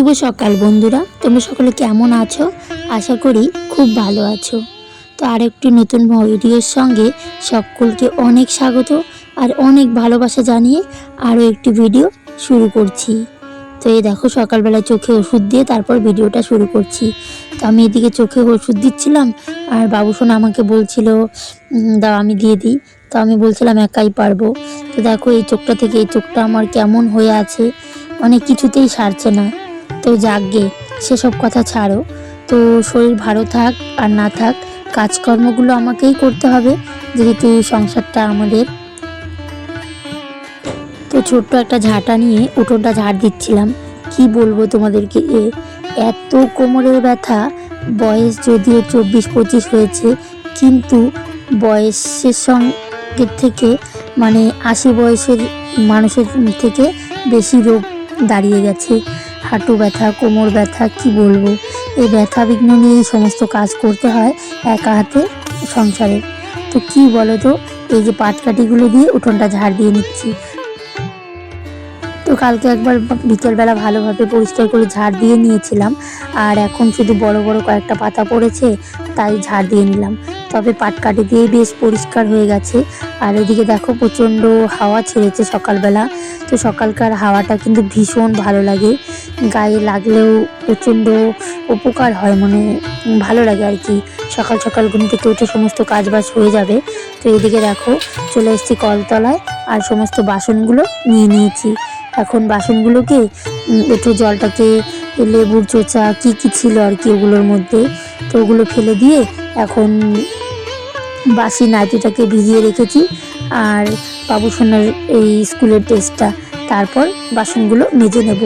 শুভ সকাল বন্ধুরা। তোমরা সকলে কেমন আছো? আশা করি খুব ভালো আছো। তো আর একটি নতুন ভিডিওর সঙ্গে সকলকে অনেক স্বাগত আর অনেক ভালোবাসা জানিয়ে আরও একটি ভিডিও শুরু করছি। তো এই দেখো সকালবেলা চোখে ওষুধ দিয়ে তারপর ভিডিওটা শুরু করছি। তো আমি এদিকে চোখে ওষুধ দিচ্ছিলাম আর বাবুসোন আমাকে বলছিল "উম, দাও আমি দিয়ে দিই। তো আমি বলছিলাম একাই পারব। তো দেখো এই চোখটা থেকে এই চোখটা আমার কেমন হয়ে আছে। অনেক কিছুতেই সারছে না। তো যাকগে, সেসব কথা ছাড়ো। তো শরীর ভালো থাক আর না থাক, কাজকর্মগুলো আমাকেই করতে হবে, যেহেতু এই সংসারটা আমাদের। তো ছোট্ট একটা ঝাঁটা নিয়ে উঠোনটা ঝাড় দিচ্ছিলাম। কি বলব তোমাদেরকে, এ এত কোমরের ব্যথা, বয়স যদিও চব্বিশ পঁচিশ হয়েছে, কিন্তু বয়সের সঙ্গে থেকে মানে আশি বয়সের মানুষের থেকে বেশি রোগ দাঁড়িয়ে গেছে। হাঁটু ব্যথা, কোমর ব্যথা, কি বলব? এই ব্যথা বিঘ্ন নিয়ে এই সমস্ত কাজ করতে হয় একা হাতে সংসারে। তো কি বলো তো এই যে পাটকাঠিগুলো দিয়ে উঠোনটা ঝাড় দিয়ে নিচ্ছি। তো কালকে একবার বিকেলবেলা ভালোভাবে পরিষ্কার করে ঝাড় দিয়ে নিয়েছিলাম, আর এখন শুধু বড় বড় কয়েকটা পাতা পড়েছে, তাই ঝাড় দিয়ে নিলাম। তবে পাটকাঠি দিয়ে বেশ পরিষ্কার হয়ে গেছে আর এদিকে দেখো প্রচণ্ড হাওয়া ছেড়েছে সকালবেলা। তো সকালকার হাওয়াটা কিন্তু ভীষণ ভালো লাগে। গায়ে লাগলেও প্রচণ্ড উপকার হয় মানে ভালো লাগে আর কি। সকাল সকাল ঘুম থেকে উঠে সমস্ত কাজবাজ হয়ে যাবে। তো এদিকে দেখো চলে এসেছি কলতলায় আর সমস্ত বাসনগুলো নিয়ে নিয়েছি। এখন বাসনগুলোকে একটু জলটাকে, লেবুর চোচা, কি কি ছিল আর কি ওগুলোর মধ্যে, তো ওগুলো ফেলে দিয়ে এখন বাসি নাইটিটাকে ভিজিয়ে রেখেছি আর বাবু সোনার এই স্কুলের টেস্টটা তারপর বাসনগুলো মেজে নেব।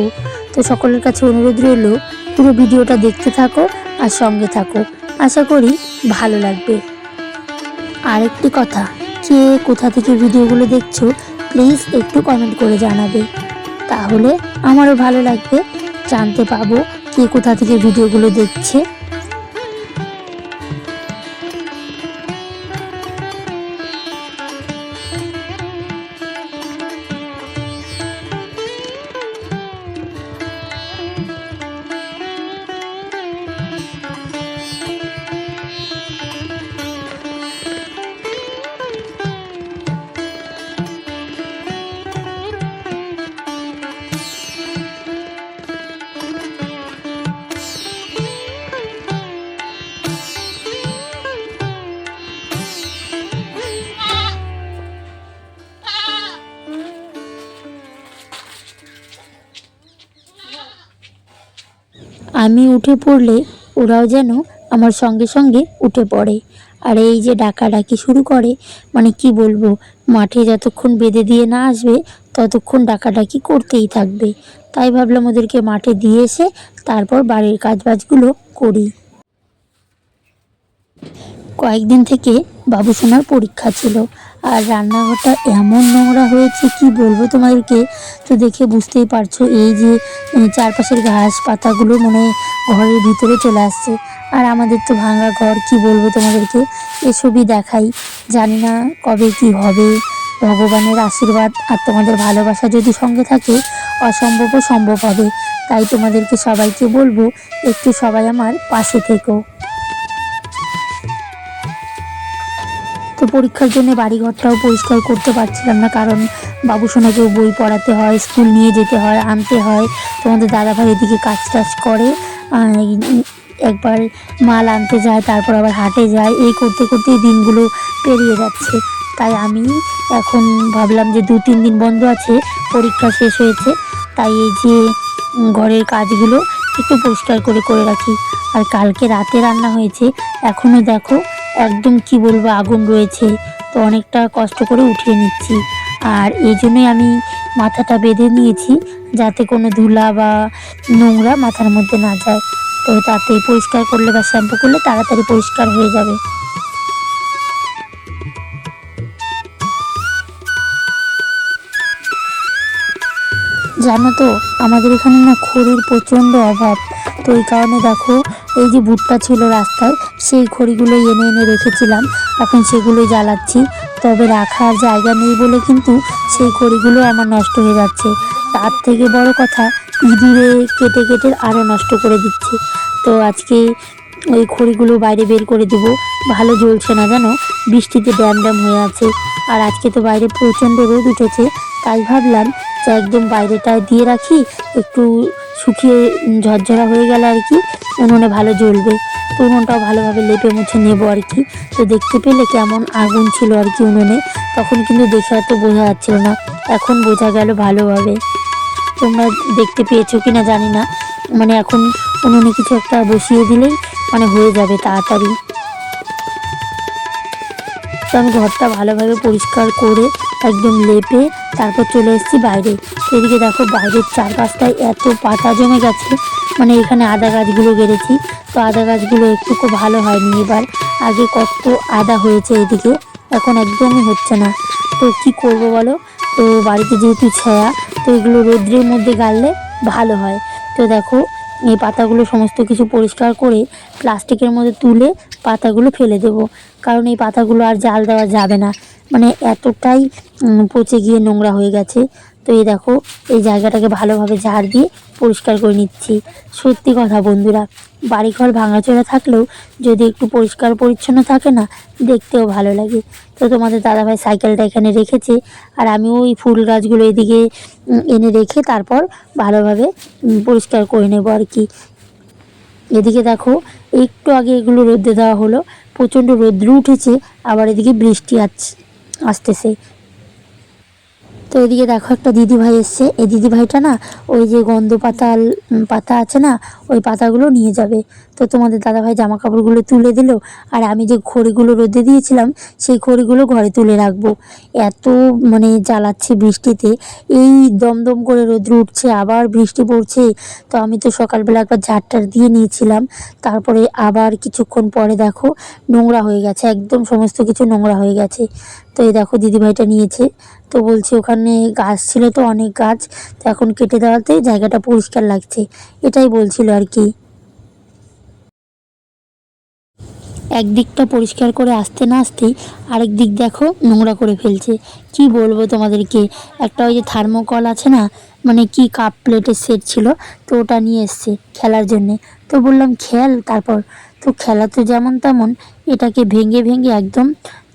তো সকলের কাছে অনুরোধ রইল, পুরো ভিডিওটা দেখতে থাকো আর সঙ্গে থাকো। আশা করি ভালো লাগবে। আরেকটি কথা, কে কোথা থেকে ভিডিওগুলো দেখছ, প্লিজ একটু কমেন্ট করে জানাবে। তাহলে আমারও ভালো লাগবে। জানতে পাবো কে কোথা থেকে ভিডিওগুলো দেখছে। আমি উঠে পড়লে ওরাও যেন আমার সঙ্গে সঙ্গে উঠে পড়ে। আর এই যে ডাকাডাকি শুরু করে মানে কি বলব, মাঠে যতক্ষণ বেঁধে দিয়ে না আসবে, ততক্ষণ ডাকাডাকি করতেই থাকবে। তাই ভাবলাম ওদেরকে মাঠে দিয়ে এসে তারপর বাড়ির কাজবাজগুলো করি। কয়েকদিন থেকে বাবুসোনার পরীক্ষা ছিল। আর রান্নাঘরটা এমন নোংরা হয়েছে, কি বলব তোমাদেরকে? তো দেখে বুঝতেই পারছ, এই যে চারপাশের ঘাস পাতাগুলো মনে ঘরের ভিতরে চলে আসছে। আর আমাদের তো ভাঙা ঘর, কি বলব তোমাদেরকে? এসবই দেখাই। জানি না কবে কি হবে। ভগবানের আশীর্বাদ আর তোমাদের ভালোবাসা যদি সঙ্গে থাকে, অসম্ভবও সম্ভব হবে। তাই তোমাদেরকে সবাইকে বলব, একটু সবাই আমার পাশে থেকো। তো পরীক্ষার জন্য বাড়িঘরটাও পরিষ্কার করতে পারছিলাম না, কারণ বাবু সোনাকেও বই পড়াতে হয়, স্কুল নিয়ে যেতে হয়, আনতে হয়। তোমাদের দাদাভাই এদিকে কাজ টাজ করে একবার মাল আনতে যায়, তারপর আবার হাটে যায়। এই করতে করতে দিনগুলো পেরিয়ে যাচ্ছে। তাই আমি এখন ভাবলাম যে দু তিন দিন বন্ধ আছে, পরীক্ষা শেষ হয়েছে। তাই এই যে ঘরের কাজগুলো একটু পরিষ্কার করে করে রাখি। আর কালকে রাতে রান্না হয়েছে। এখনও দেখো একদম কি বলব, আগুন রয়েছে। তো অনেকটা কষ্ট করে উঠিয়ে নিচ্ছি। আর এই জন্যই আমি মাথাটা বেঁধে নিয়েছি, যাতে কোনো ধুলা বা নোংরা মাথার মধ্যে না যায়। তো তাতে পরিষ্কার করলে বা শ্যাম্পু করলে তাড়াতাড়ি পরিষ্কার হয়ে যাবে। জানো তো, আমাদের এখানে না খড়ির প্রচণ্ড অভাব। তো এই কারণে দেখো এই যে ভুট্টা ছিল রাস্তায়, সেই খড়িগুলো এনে এনে রেখেছিলাম। এখন সেগুলো জ্বালাচ্ছি। তবে রাখার জায়গা নেই বলে কিন্তু সেই খড়িগুলো আমার নষ্ট হয়ে যাচ্ছে। তার থেকে বড় কথা, ইঁদুরে কেটে কেটে আরও নষ্ট করে দিচ্ছে। তো আজকে ওই খড়িগুলো বাইরে বের করে দেবো। ভালো জ্বলছে না জানো? বৃষ্টিতে ড্যাম ড্যাম হয়ে আছে। আর আজকে তো বাইরে প্রচণ্ড রোদ উঠেছে। তাই ভাবলাম যে একদম বাইরেটা দিয়ে রাখি। একটু শুকিয়ে ঝরঝরা হয়ে গেলে আর কি। উনুনে ভালো জ্বলবে। তো উনুনটাও ভালোভাবে লেপে মুছে নেব আর কি। তো দেখতে পেলে কেমন আগুন ছিল আর কি উনুনে। তখন কিন্তু দেখে অত বোঝা যাচ্ছিল না। এখন বোঝা গেল ভালোভাবে। তোমরা দেখতে পেয়েছ কি না জানি না। মানে এখন উনুনে কিছু একটা বসিয়ে দিলেই মানে হয়ে যাবে তাড়াতাড়ি। তো আমি ঘরটা ভালোভাবে পরিষ্কার করে একদম লেপে তারপর চলে এসেছি বাইরে। এদিকে দেখো বাইরের চারপাশটায় এত পাতা জমে গেছে মানে এখানে আদা গাছগুলো গেড়েছি তো আদা গাছগুলো একটু খুব ভালো হয়নি এবার। আগে কত আদা হয়েছে এদিকে, এখন একদমই হচ্ছে না। তো কি করব বলো? তো বাড়িতে যেহেতু ছায়া, তো এগুলো রৌদ্রের মধ্যে গাড়লে ভালো হয়। তো দেখো এই পাতাগুলো সমস্ত কিছু পরিষ্কার করে প্লাস্টিকের মধ্যে তুলে পাতাগুলো ফেলে দেব। কারণ এই পাতাগুলো আর জাল দেওয়া যাবে না। মানে এতটাই পচে গিয়ে নোংরা হয়ে গেছে। তো এই দেখো, এই জায়গাটাকে ভালোভাবে ঝাড় দিয়ে পরিষ্কার করে নিচ্ছি। সত্যি কথা বন্ধুরা, বাড়িঘর ভাঙাচোরা থাকলেও যদি একটু পরিষ্কার পরিচ্ছন্ন থাকে না, দেখতেও ভালো লাগে। তো তোমাদের দাদাভাই সাইকেলটা এখানে রেখেছে, আর আমিও ওই ফুল গাছগুলো এদিকে এনে রেখে তারপর ভালোভাবে পরিষ্কার করে নেব আর কি। এদিকে দেখো, একটু আগে এগুলো রোদে দেওয়া হলো, প্রচণ্ড রোদ্র উঠেছে, আবার এদিকে বৃষ্টি আছ- আসতেছে। তো এদিকে দেখো একটা দিদি ভাই এসছে। এই দিদি ভাইটা না ওই যে গন্ধ পাতা পাতা আছে না, ওই পাতাগুলো নিয়ে যাবে। তো তোমাদের দাদা ভাই জামা কাপড়গুলো তুলে দিল, আর আমি যে খড়িগুলো রোদে দিয়েছিলাম, সেই খড়িগুলো ঘরে তুলে রাখব। এত মানে জ্বালাচ্ছে বৃষ্টিতে। এই দমদম করে রোদ্র উঠছে, আবার বৃষ্টি পড়ছে। তো আমি তো সকালবেলা একবার ঝাড়টার দিয়ে নিয়েছিলাম। তারপরে আবার কিছুক্ষণ পরে দেখো নোংরা হয়ে গেছে, একদম সমস্ত কিছু নোংরা হয়ে গেছে। তো এই দেখো দিদিভাইটা নিয়েছে। তো বলছি ওখানে গাছ ছিল তো, অনেক গাছ। তো এখন কেটে দেওয়াতে জায়গাটা পরিষ্কার লাগছে। এটাই বলছিল আর কি। একদিকটা পরিষ্কার করে আসতে না আসতেই আরেক দিক দেখো নোংরা করে ফেলছে। কি বলব তোমাদেরকে? একটা ওই যে থার্মোকল আছে না মানে কি কাপ প্লেটের সেট ছিল, তো ওটা নিয়ে এসছে খেলার জন্যে। তো বললাম, খেল, তারপর? তো খেলা তো যেমন তেমন, এটাকে ভেঙে ভেঙে একদম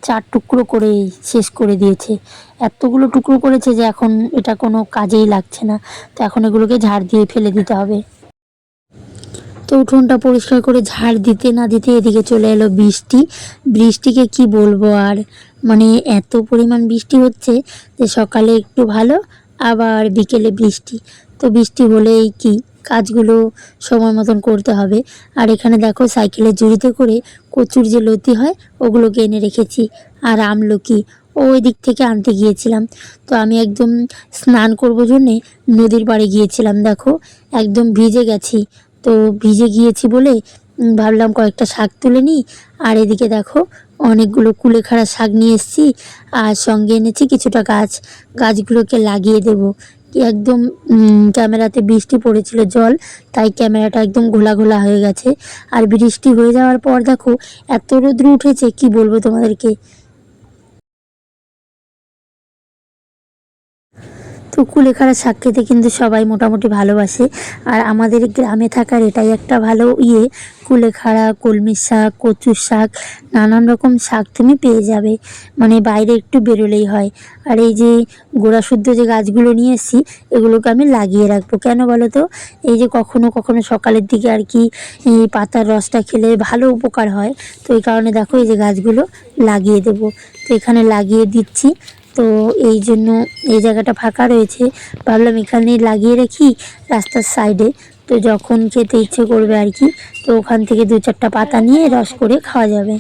চার টুকরো করে শেষ করে দিয়েছে। এতগুলো টুকরো করেছে যে এখন এটা কোনো কাজেই লাগছে না। তো এখন এগুলোকে ঝাড় দিয়ে ফেলে দিতে হবে। তো উঠোনটা পরিষ্কার করে ঝাড় দিতে না দিতে এদিকে চলে এলো বৃষ্টি। বৃষ্টিকে কি বলব আর? মানে এত পরিমাণ বৃষ্টি হচ্ছে যে সকালে একটু ভালো, আবার বিকেলে বৃষ্টি। তো বৃষ্টি হলেই কি? কাজগুলো সময় মতন করতে হবে। আর এখানে দেখো সাইকেলের জুড়িতে করে কচুর যে লতি হয়, ওগুলোকে এনে রেখেছি। আর আমলকি ওই দিক থেকে আনতে গিয়েছিলাম। তো আমি একদম স্নান করব জন্যে নদীর পাড়ে গিয়েছিলাম, দেখো। একদম ভিজে গেছি। তো ভিজে গিয়েছি বলে ভাবলাম কয়েকটা শাক তুলে নিই। আর এদিকে দেখো অনেকগুলো কুলেখাড়া শাক নিয়ে এসেছি। আর সঙ্গে এনেছি কিছুটা গাছ। গাছগুলোকে লাগিয়ে দেব। একদম ক্যামেরাতে বৃষ্টি পড়েছিল জল, তাই ক্যামেরাটা একদম ঘোলা ঘোলা হয়ে গেছে। আর বৃষ্টি হয়ে যাওয়ার পর দেখো, এত রোদ্র উঠেছে, কি বলব তোমাদেরকে? তো কুলেখাড়া শাক খেতে কিন্তু সবাই মোটামুটি ভালোবাসে। আর আমাদের গ্রামে থাকার এটাই একটা ভালো ইয়ে কুলেখাড়া, কলমি শাক, কচুর শাক, নানান রকম শাক তুমি পেয়ে যাবে। মানে বাইরে একটু বেরোলেই হয়। আর এই যে গোড়া শুদ্ধ যে গাছগুলো নিয়ে এসেছি, এগুলোকে আমি লাগিয়ে রাখব। কেন বলো তো? এই যে কখনো কখনো সকালের দিকে আর কি, এই পাতার রসটা খেলে ভালো উপকার হয়। তো এই কারণে দেখো এই যে গাছগুলো লাগিয়ে দেবো। তো এখানে লাগিয়ে দিচ্ছি। তো এই জন্য এই জায়গাটা ফাঁকা রয়েছে। ভাবলাম এখানে লাগিয়ে রাখি রাস্তার সাইডে তো যখন খেতে ইচ্ছে করবে আর কি, তো ওখান থেকে দু চারটা পাতা নিয়ে রস করে খাওয়া যাবে।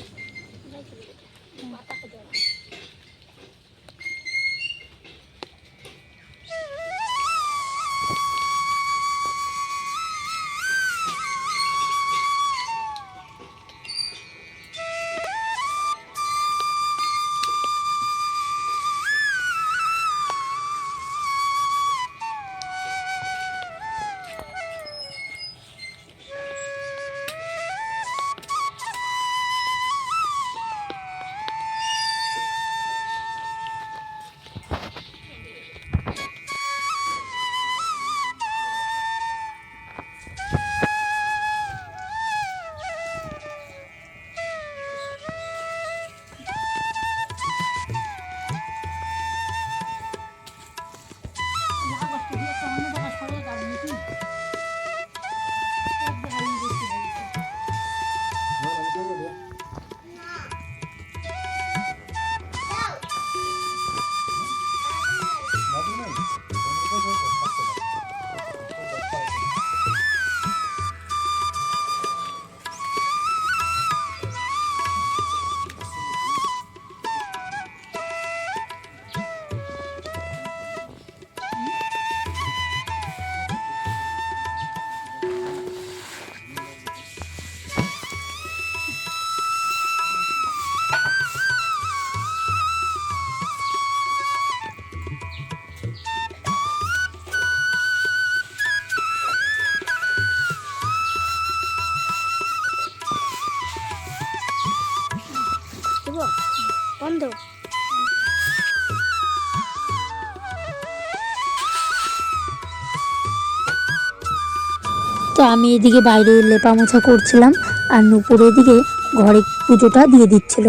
তো আমি এদিকে বাইরে লেপা মোছা করছিলাম আর নুপুর এদিকে ঘরে পুজোটা দিয়ে দিচ্ছিল।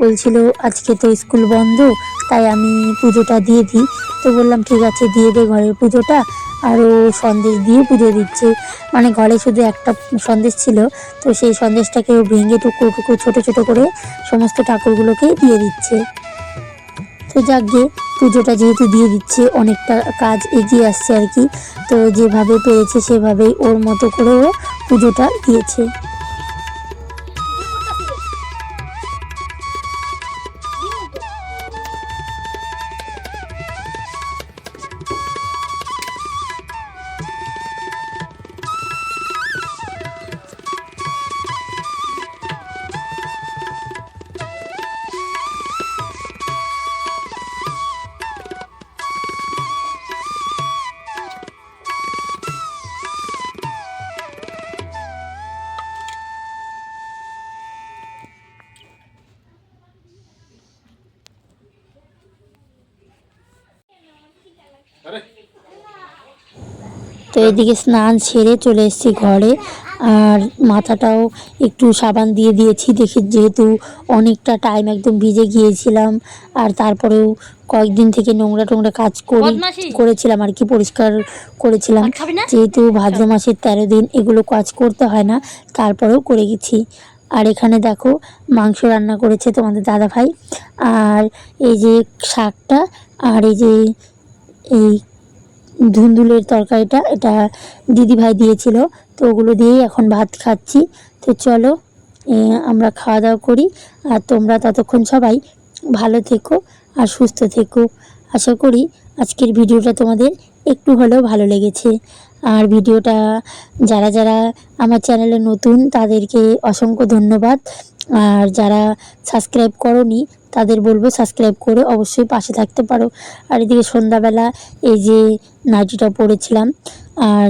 বলছিল, আজকে তো স্কুল বন্ধ, তাই আমি পুজোটা দিয়ে দিই। তো বললাম, ঠিক আছে, দিয়ে দে ঘরের পুজোটা। আর ও সন্দেশ দিয়ে পুজো দিচ্ছে। মানে ঘরে শুধু একটা সন্দেশ ছিল, তো সেই সন্দেশটাকে ও ভেঙে টুকরো টুকরো, ছোটো ছোটো করে সমস্ত ঠাকুরগুলোকে দিয়ে দিচ্ছে। তো যাক গে, পুজোটা যেহেতু দিয়ে দিচ্ছে, অনেকটা কাজ এগিয়ে আসছে আর কি। তো যেভাবে পেয়েছে সেভাবেই ওর মতো করে ও পুজোটা দিয়েছে। তো এদিকে স্নান সেরে চলে এসেছি ঘরে আর মাথাটাও একটু সাবান দিয়ে দিয়েছি দেখি যেহেতু অনেকটা টাইম একদম ভিজে গিয়েছিলাম আর তারপরেও কয়েকদিন থেকে নোংরা টোংরা কাজ করে করেছিলাম আর কি পরিষ্কার করেছিলাম? যেহেতু ভাদ্র মাসের তেরো দিন এগুলো কাজ করতে হয় না তারপরেও করে গেছি। আর এখানে দেখো মাংস রান্না করেছে তোমাদের দাদা ভাই আর এই যে শাকটা আর এই যে এই ধুন্দুলের তরকারিটা, এটা দিদি ভাই দিয়েছিল। তো ওগুলো দিয়েই এখন ভাত খাচ্ছি। তো চলো আমরা খাওয়া দাওয়া করি। আর তোমরা ততক্ষণ সবাই ভালো থেকো আর সুস্থ থেকো। আশা করি আজকের ভিডিওটা তোমাদের একটু হলেও ভালো লেগেছে। আর ভিডিওটা যারা যারা আমার চ্যানেলে নতুন, তাদেরকে অসংখ্য ধন্যবাদ। আর যারা সাবস্ক্রাইব করনি তাদের বলব সাবস্ক্রাইব করে অবশ্যই পাশে থাকতে পারো। আর এদিকে সন্ধ্যাবেলা এই যে নাইটিটা পরেছিলাম, আর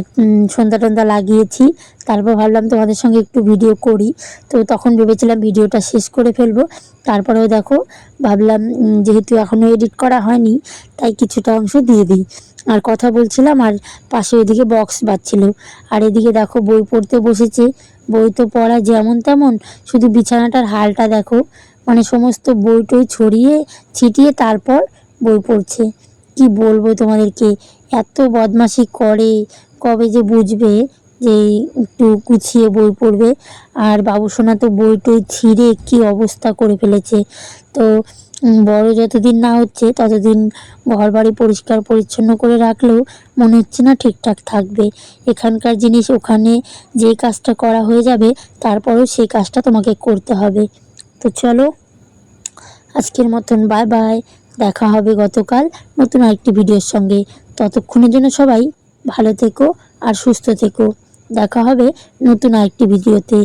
সন্ধ্যা টন্ধা লাগিয়েছি, তারপর ভাবলাম তোমাদের সঙ্গে একটু ভিডিও করি। তো তখন ভেবেছিলাম ভিডিওটা শেষ করে ফেলব। তারপরেও দেখো, ভাবলাম যেহেতু এখনও এডিট করা হয়নি, তাই কিছুটা অংশ দিয়ে দিই। আর কথা বলছিলাম, আর পাশে ওইদিকে বক্স বাজছিল। আর এদিকে দেখো বই পড়তে বসেছে। বই তো পড়া যেমন তেমন, শুধু বিছানাটার হালটা দেখো মানে সমস্ত বই টই ছড়িয়ে, ছিটিয়ে তারপর বই পড়ছে। কি বলব তোমাদেরকে? এত বদমাশি করে, কবে যে বুঝবে যে একটু গুছিয়ে বই পড়বে। আর বাবুসোনা তো বই টই ছিঁড়ে কি অবস্থা করে ফেলেছে। তো বড় যতদিন না হচ্ছে, ততদিন ঘর বাড়ি পরিষ্কার পরিচ্ছন্ন করে রাখলেও মনে হচ্ছে না ঠিকঠাক থাকবে। এখানকার জিনিস ওখানে যে কাজটা করা হয়ে যাবে, তারপরেও সেই কাজটা তোমাকে করতে হবে। তো চলো আজকের মতন বাই বাই দেখা হবে গতকাল নতুন আরেকটি ভিডিওর সঙ্গে। ততক্ষণের জন্য সবাই ভালো থেকো আর সুস্থ থেকো। দেখা হবে নতুন আরেকটি ভিডিওতে।